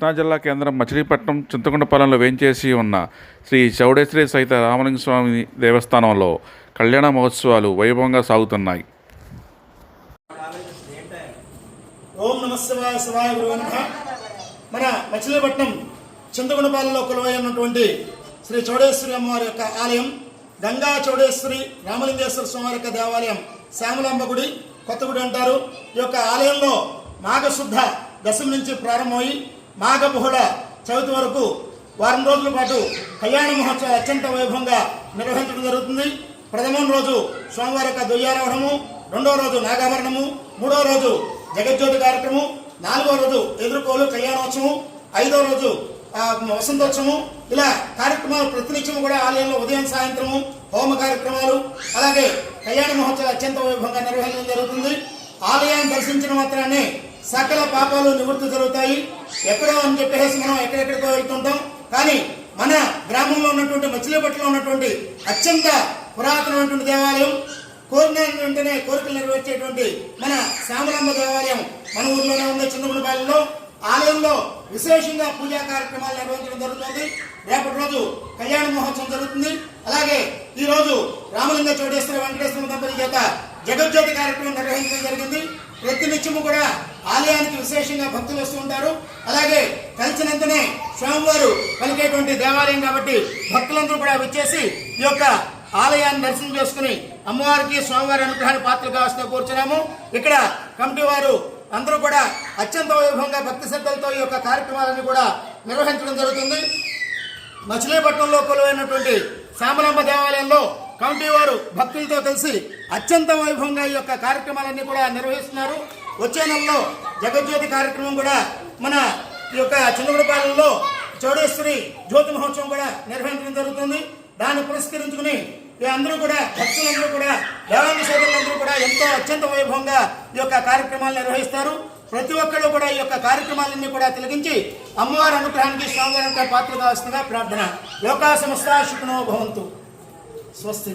కృష్ణా జిల్లా కేంద్రం మచిలీపట్నం చింతకొండపాలెంలో వేంచేసి ఉన్న శ్రీ చౌడేశ్వరి సహిత రామలింగ స్వామి దేవస్థానంలో కళ్యాణ మహోత్సవాలు వైభవంగా సాగుతున్నాయి. ఓం నమ శివాయ మన మచిలీపట్నం చింతకుండపాలెంలో కొలువై ఉన్నటువంటి శ్రీ చౌడేశ్వరి అమ్మవారి యొక్క ఆలయం గంగా చౌడేశ్వరి రామలింగేశ్వర స్వామి యొక్క దేవాలయం శ్యామలాంబ గుడి కొత్త గుడి అంటారు. ఈ యొక్క ఆలయంలో మాఘశుద్ధ దశమి నుంచి ప్రారంభమై మాఘబుహుళ చవితి వరకు వారం రోజుల పాటు కళ్యాణ మహోత్సవం అత్యంత వైభవంగా నిర్వహించడం జరుగుతుంది. ప్రథమం రోజు స్వామివారి యొక్క దుయ్యారోహణము రెండవ రోజు నాగాభరణము మూడవ రోజు జగజ్యోతి కార్యక్రమం నాలుగో రోజు ఎదుర్కోలు కళ్యాణోత్సవం ఐదో రోజు వసంతోత్సవము. వసంతోత్సవం ఇలా కార్యక్రమాలు ప్రతినిత్యం కూడా ఆలయంలో ఉదయం సాయంత్రము హోమ కార్యక్రమాలు అలాగే కళ్యాణ మహోత్సవం అత్యంత వైభవంగా నిర్వహించడం జరుగుతుంది. ఆలయాన్ని దర్శించిన మాత్రాన్ని సకల పాపాలు నివృత్తి జరుగుతాయి. ఎక్కడో అని చెప్పేసి మనం ఎక్కడెక్కడికో వెళ్తుంటాం. కానీ మన గ్రామంలో ఉన్నటువంటి మచిలీపట్నంలో ఉన్నటువంటి అత్యంత పురాతనమైనటువంటి దేవాలయం కోరిన వెంటనే కోరికలు నెరవేర్చేటువంటి మన శ్యామలాంబ దేవాలయం మన ఊర్లోనే ఉంది చిన్నగుడిపాలెంలో ఆలయంలో విశేషంగా పూజా కార్యక్రమాలు నిర్వహించడం జరుగుతుంది. రేపటి రోజు కళ్యాణ మహోత్సవం జరుగుతుంది. అలాగే ఈ రోజు రామలింగ చోటేశ్వర వెంకటేశ్వర దంపతి చేత జగజ్యోతి కార్యక్రమం నిర్వహించడం జరిగింది. ప్రతినిత్యము కూడా ఆలయానికి విశేషంగా భక్తులు వస్తూ ఉంటారు. అలాగే కలిసినంతనే స్వామివారు పలికేటువంటి దేవాలయం కాబట్టి భక్తులందరూ కూడా వచ్చేసి ఈ యొక్క ఆలయాన్ని దర్శనం చేసుకుని అమ్మవారికి స్వామివారి అనుగ్రహాన్ని పాత్రలు కావాల్సిన కూర్చున్నాము. ఇక్కడ కమిటీ వారు అందరూ కూడా అత్యంత వైభవంగా భక్తి శ్రద్ధలతో ఈ యొక్క కార్యక్రమాలను కూడా నిర్వహించడం జరుగుతుంది. మచిలీపట్నంలో కొలువైనటువంటి శ్యామలాంబ దేవాలయంలో కమిటీ వారు భక్తులతో కలిసి అత్యంత వైభవంగా ఈ యొక్క కార్యక్రమాలన్నీ కూడా నిర్వహిస్తున్నారు. వచ్చే నెలలో జగజ్యోతి కార్యక్రమం కూడా మన ఈ యొక్క చిన్నగుడిపాలెంలో చౌడేశ్వరి జ్యోతి మహోత్సవం కూడా నిర్వహించడం జరుగుతుంది. దాన్ని పురస్కరించుకుని ఈ అందరూ కూడా భక్తులందరూ కూడా దేవాంగ సోదరులందరూ కూడా ఎంతో అత్యంత వైభవంగా ఈ యొక్క కార్యక్రమాలు నిర్వహిస్తారు. ప్రతి ఒక్కరు కూడా ఈ యొక్క కార్యక్రమాలన్నీ కూడా తిలగించి అమ్మవారి అనుగ్రహానికి స్వామివారి పాత్ర కావాల్సిందిగా ప్రార్థన. లోకా సంస్థ శుకునో భవంతు. స్వస్తి.